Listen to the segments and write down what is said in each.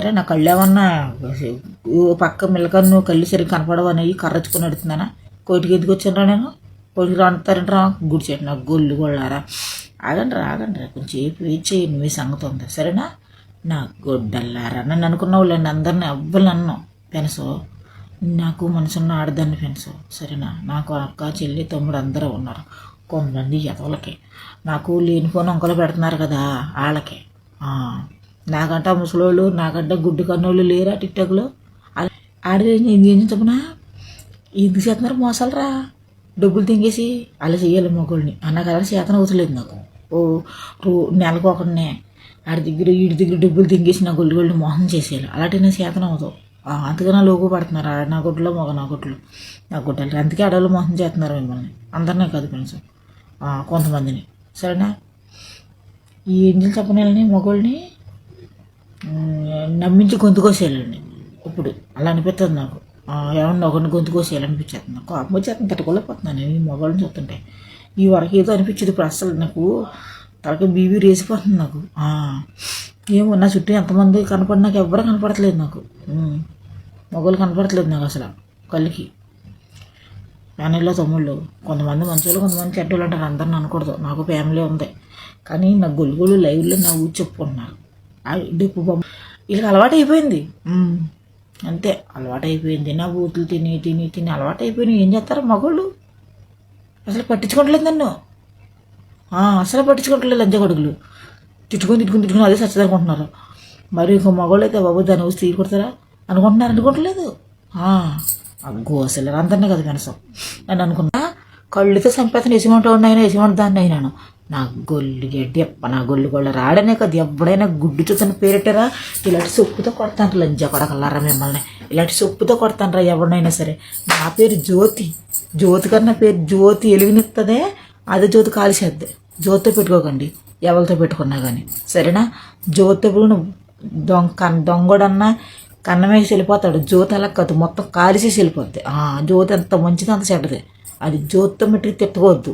సరే నా కళ్ళు ఏమన్నా ఓ పక్క మిల్లకన్ను కళ్ళు సరిగ్గా కనపడవని కర్రచ్చుకొని అడుగుతున్నానా? కోటికి ఎందుకు వచ్చానరా నేను? కోటికి రాంటారంటరా గుడి చెట్టు నాకు గొల్లు గొళ్ళారా ఆగండి రా ఆగండి రా. కొంచెం సేపు వెయిట్ చేయండి? మీ సంగతి ఉంది. సరేనా? నా గొడ్డల్లారా? నన్ను అనుకున్న వాళ్ళండి అందరిని అవ్వలు అన్నాం పెనసు. నాకు మనసున్న ఆడదాన్ని పెనసు. సరేనా? నాకు అక్క చెల్లి తమ్ముడు అందరూ ఉన్నారు. కొంతమంది ఎదవలకి. నాకు లేనిపోని వంకలు పెడుతున్నారు కదా వాళ్ళకి నాకంట ముసలోళ్ళు నాకంట గుడ్డు కన్నోళ్ళు లేరా టిక్టాక్లో? ఆడ ఏం ఏం చెప్పనా ఎందుకు చేస్తున్నారు మోసాలరా? డబ్బులు తింగేసి అలా చేయాలి మొగోళ్ళని. అన్న కదా చేతన అవుతలేదు నాకు. ఓ రో నెలకు ఒకనే ఆడి దగ్గర వీడి దగ్గర డబ్బులు తింగేసి నా గొల్లు గొల్లు మోహం చేసేయాలి. అలాంటి నేను చేతన అవుతావు అంతగా లోగు పడుతున్నారు. ఆడ నా గుడ్లో మగ నా గుడ్లు నా గుడ్డలు. అందుకే ఆడవాళ్ళు మోహం చేస్తున్నారు మిమ్మల్ని. అందరినీ కాదు ఫ్రెండ్స్. కొంతమందిని. సరేనా? ఈ ఎంజిల్ చెప్పని మొగోళ్ళని? నమ్మించి గొంతు కోసేయాలండి. ఇప్పుడు అలా అనిపిస్తుంది నాకు. ఏమన్నా ఒకరిని గొంతుకోసేయాలనిపించేస్తుంది నాకు. కోపం వచ్చేస్తుంది తట్టుకోలేకపోతున్నాను ఈ మొబైల్ని చూస్తుంటే. ఈ వరకు ఏదో అనిపించేది ఇప్పుడు అసలు నాకు తలకి బీబీ రేసిపోతుంది నాకు. ఏమో నా చుట్టూ ఎంతమంది కనపడి నాకు ఎవ్వరూ కనపడట్లేదు నాకు. మొగలు కనపడట్లేదు నాకు అసలు కళ్ళకి. ఫ్యామిలీలో తమ్ముళ్ళు కొంతమంది మంచోళ్ళు కొంతమంది చెడ్డోళ్ళు అంటారు. అందరిని అనకూడదు. నాకు ఫ్యామిలీ ఉంది. కానీ నా గొలుగులు లైవ్లో నా ఊరు చెప్పుకుంటున్నారు. డిప్పు బొమ్మ. వీళ్ళకి అలవాటు అయిపోయింది. అంతే అలవాటు అయిపోయింది నా బూతులు తిని తిని తిని అలవాటు అయిపోయినాయి ఏం చేస్తారు మగోళ్ళు? అసలు పట్టించుకోవట్లేదు నన్ను. ఆ, అసలు పట్టించుకోవట్లేదు కొడుకులు. తిట్టుకొని తిట్టుకొని తిట్టుకొని అదే సచ్చదనుకుంటున్నారు మరి ఇంకో మగవాళ్ళు అయితే బాబు దాని వచ్చి తీరు కొడతారా? అనుకుంటున్నారు అనుకోవట్లేదు. అగ్గో అసలు అందరినీ కదా కనసం. నేను అనుకున్నా కళ్ళుతో చంపేతను ఎసిమంటూ ఉన్నాయన ఎసిమంట దాన్ని అయినాను నా గొల్లు గడ్డి అప్ప నా గొల్లు గొల్ల రాడనే కదా ఎప్పుడైనా గుడ్డు చూసిన పేరెట్టారా? ఇలాంటి సొప్పుతో కొడతాను లంజ కొడకల్లారా మిమ్మల్ని? ఇలాంటి సొప్పుతో కొడతాను రా ఎవరినైనా సరే. నా పేరు జ్యోతి. జ్యోతి కన్నా పేరు జ్యోతి ఎలివినిస్తుందే అదే జ్యోతి కాల్చేద్ది. జ్యోతితో పెట్టుకోకండి ఎవరితో పెట్టుకున్నా కానీ సరేనా? జ్యోతితో పెట్టుకుని దొంగ కన్ దొంగడన్నా కన్నమేసి వెళ్ళిపోతాడు. జ్యోతి అలా కాదు మొత్తం కాల్చేసి వెళ్ళిపోద్ది. జ్యోతి ఎంత మంచిది అంత చెడ్డది. అది జ్యోతితో మెట్టుకు తిట్టుకోవద్దు.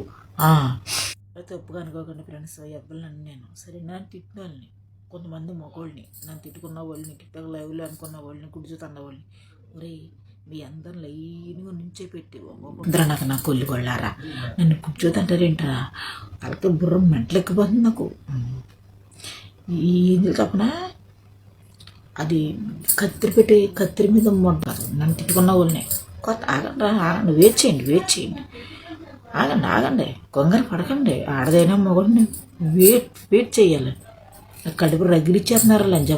తప్పుగా అనుకోకండి ఫ్రెండ్స్. ఎవ్వరు నేను నేను. నన్ను తిట్టిన వాళ్ళని కొంతమంది మగవాళ్ళని నన్ను తిట్టుకున్న వాళ్ళని టిక్టాక్ లైవ్లో అనుకున్న వాళ్ళని కుడిచుతున్న వాళ్ళని. ఒరే మీ అందరం లైన్గా నుంచే పెట్టి అందరూ నాకు నా కొల్లి కొళ్ళారా నన్ను కూర్చోదంటారేంటారా? తలకి బుర్ర మెంటలెక్కిపోతుంది నాకు. ఏంది తప్పన? అది కత్తిరి పెట్టి కత్తిరి మీద ఉంటారు నన్ను తిట్టుకున్న వాళ్ళని. కొత్త ఆగండి ఆగండి. వెయిట్ చేయండి వెయిట్ చేయండి. ఆగండి ఆగండి కొంగర పడకండి ఆడదైనా మొగండి వెయిట్ వెయిట్ చేయాలి. కడుపు రగిలిచ్చేస్తున్నారు లంచ